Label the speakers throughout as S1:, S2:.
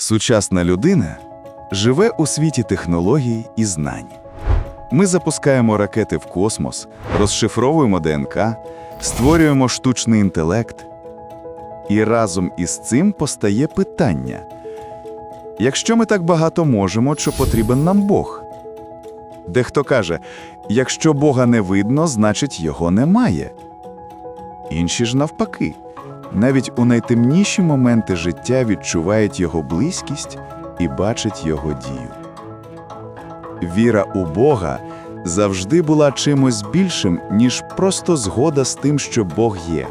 S1: Сучасна людина живе у світі технологій і знань. Ми запускаємо ракети в космос, розшифровуємо ДНК, створюємо штучний інтелект. І разом із цим постає питання: якщо ми так багато можемо, чи потрібен нам Бог? Дехто каже: якщо Бога не видно, значить його немає. Інші ж навпаки. Навіть у найтемніші моменти життя відчувають його близькість і бачать його дію. Віра у Бога завжди була чимось більшим, ніж просто згода з тим, що Бог є.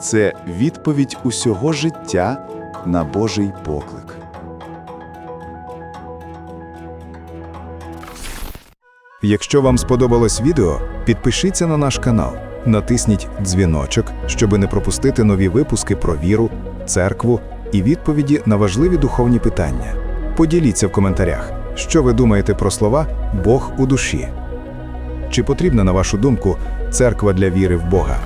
S1: Це відповідь усього життя на Божий поклик.
S2: Якщо вам сподобалось відео, підпишіться на наш канал, натисніть дзвіночок, щоб не пропустити нові випуски про віру, церкву і відповіді на важливі духовні питання. Поділіться в коментарях, що ви думаєте про слова Бог у душі. Чи потрібна, на вашу думку, церква для віри в Бога?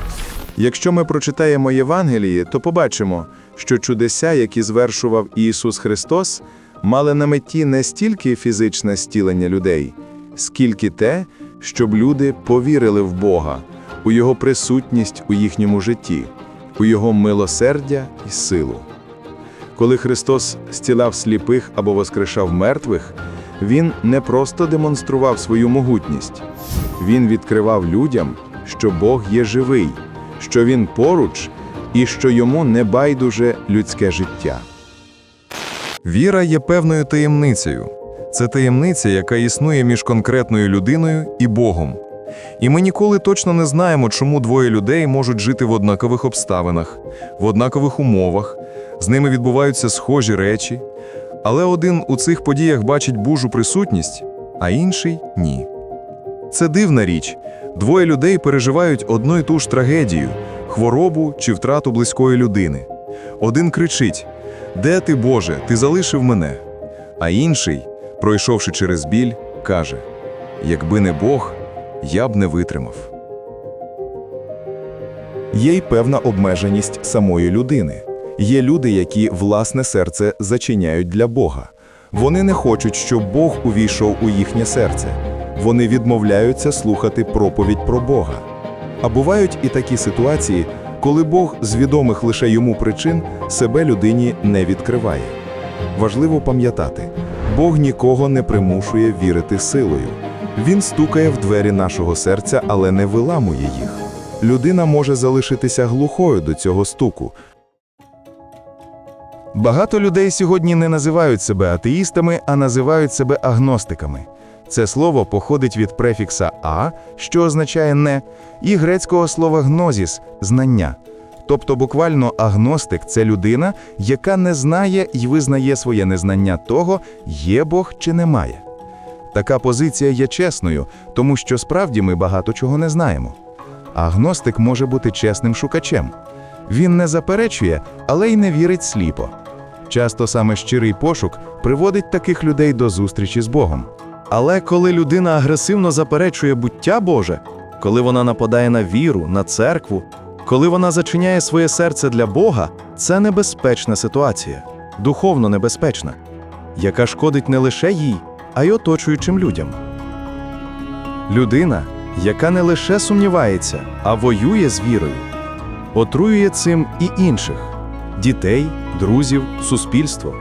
S3: Якщо ми прочитаємо Євангелії, то побачимо, що чудеса, які звершував Ісус Христос, мали на меті не стільки фізичне стілення людей, скільки те, щоб люди повірили в Бога, у Його присутність у їхньому житті, у Його милосердя і силу. Коли Христос стіляв сліпих або воскрешав мертвих, Він не просто демонстрував свою могутність, Він відкривав людям, що Бог є живий, що Він поруч і що йому не байдуже людське життя.
S4: Віра є певною таємницею. Це таємниця, яка існує між конкретною людиною і Богом. І ми ніколи точно не знаємо, чому двоє людей можуть жити в однакових обставинах, в однакових умовах, з ними відбуваються схожі речі, але один у цих подіях бачить Божу присутність, а інший ні. Це дивна річ. Двоє людей переживають одну і ту ж трагедію хворобу чи втрату близької людини. Один кричить: Де ти, Боже, ти залишив мене? А інший, пройшовши через біль, каже: Якби не Бог, я б не витримав.
S2: Є й певна обмеженість самої людини. Є люди, які власне серце зачиняють для Бога. Вони не хочуть, щоб Бог увійшов у їхнє серце. Вони відмовляються слухати проповідь про Бога. А бувають і такі ситуації, коли Бог з відомих лише йому причин себе людині не відкриває. Важливо пам'ятати, Бог нікого не примушує вірити силою. Він стукає в двері нашого серця, але не виламує їх. Людина може залишитися глухою до цього стуку. Багато людей сьогодні не називають себе атеїстами, а називають себе агностиками. Це слово походить від префікса а, що означає не, і грецького слова гнозіс знання. Тобто, буквально агностик це людина, яка не знає і визнає своє незнання того, є Бог чи немає. Така позиція є чесною, тому що справді ми багато чого не знаємо. Агностик може бути чесним шукачем. Він не заперечує, але й не вірить сліпо. Часто саме щирий пошук приводить таких людей до зустрічі з Богом.
S5: Але коли людина агресивно заперечує буття Боже, коли вона нападає на віру, на церкву, коли вона зачиняє своє серце для Бога, це небезпечна ситуація, духовно небезпечна, яка шкодить не лише їй, а й оточуючим людям. Людина, яка не лише сумнівається, а воює з вірою, отруює цим і інших дітей, друзів, суспільство.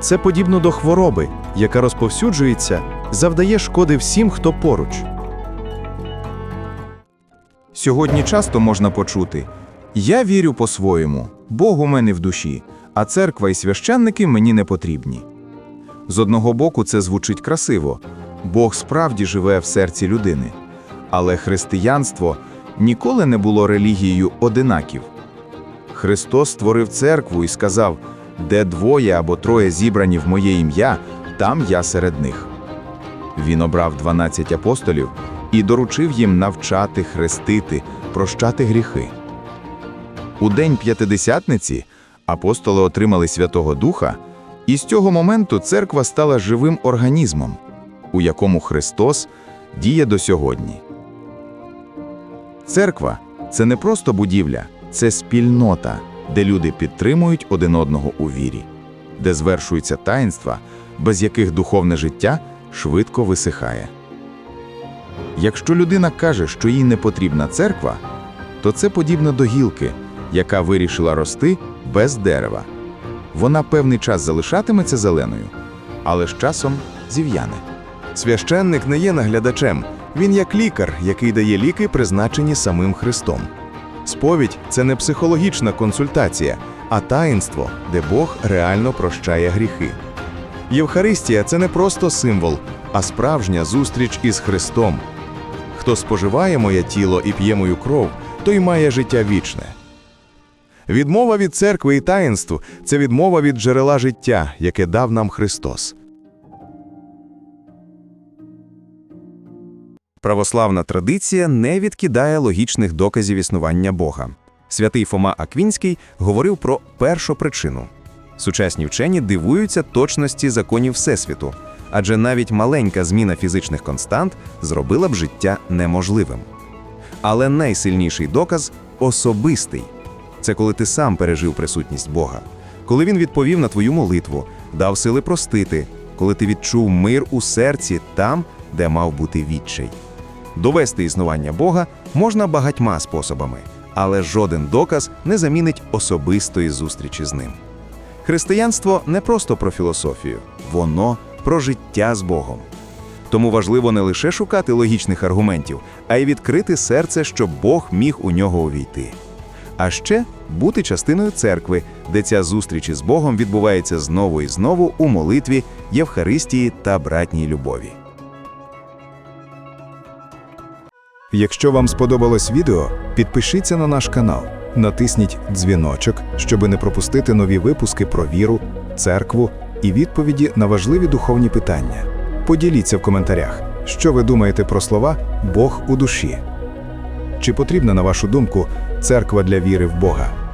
S5: Це подібно до хвороби, яка розповсюджується, завдає шкоди всім, хто поруч.
S6: Сьогодні часто можна почути: Я вірю по-своєму, Бог у мене в душі, а церква і священники мені не потрібні. З одного боку, це звучить красиво Бог справді живе в серці людини. Але християнство ніколи не було релігією одинаків. Христос створив церкву і сказав: де двоє або троє зібрані в моє ім'я, там я серед них. Він обрав 12 апостолів і доручив їм навчати, хрестити, прощати гріхи. У день п'ятидесятниці апостоли отримали Святого Духа, і з цього моменту церква стала живим організмом, у якому Христос діє до сьогодні. Церква це не просто будівля, це спільнота, де люди підтримують один одного у вірі.
S3: де звершуються таїнства, без яких духовне життя швидко висихає. Якщо людина каже, що їй не потрібна церква, то це подібно до гілки, яка вирішила рости без дерева. Вона певний час залишатиметься зеленою, але з часом зів'яне.
S2: Священник не є наглядачем, він як лікар, який дає ліки, призначені самим Христом. Сповідь це не психологічна консультація, а таїнство, де Бог реально прощає гріхи. Євхаристія це не просто символ, а справжня зустріч із Христом. Хто споживає моє тіло і п'є мою кров, той має життя вічне. Відмова від церкви і таїнств це відмова від джерела життя, яке дав нам Христос.
S7: Православна традиція не відкидає логічних доказів існування Бога. Святий Фома Аквінський говорив про першу причину. Сучасні вчені дивуються точності законів Всесвіту, адже навіть маленька зміна фізичних констант зробила б життя неможливим. Але найсильніший доказ особистий це коли ти сам пережив присутність Бога, коли він відповів на твою молитву, дав сили простити, коли ти відчув мир у серці там, де мав бути відчай. Довести існування Бога можна багатьма способами, але жоден доказ не замінить особистої зустрічі з ним. Християнство не просто про філософію, воно про життя з Богом. Тому важливо не лише шукати логічних аргументів, а й відкрити серце, щоб Бог міг у нього увійти. А ще бути частиною церкви, де ця зустріч із Богом відбувається знову і знову у молитві, Євхаристії та братній любові.
S2: Якщо вам сподобалось відео, підпишіться на наш канал, натисніть дзвіночок, щоб не пропустити нові випуски про віру, церкву і відповіді на важливі духовні питання. Поділіться в коментарях, що ви думаєте про слова Бог у душі. Чи потрібна, на вашу думку, церква для віри в Бога?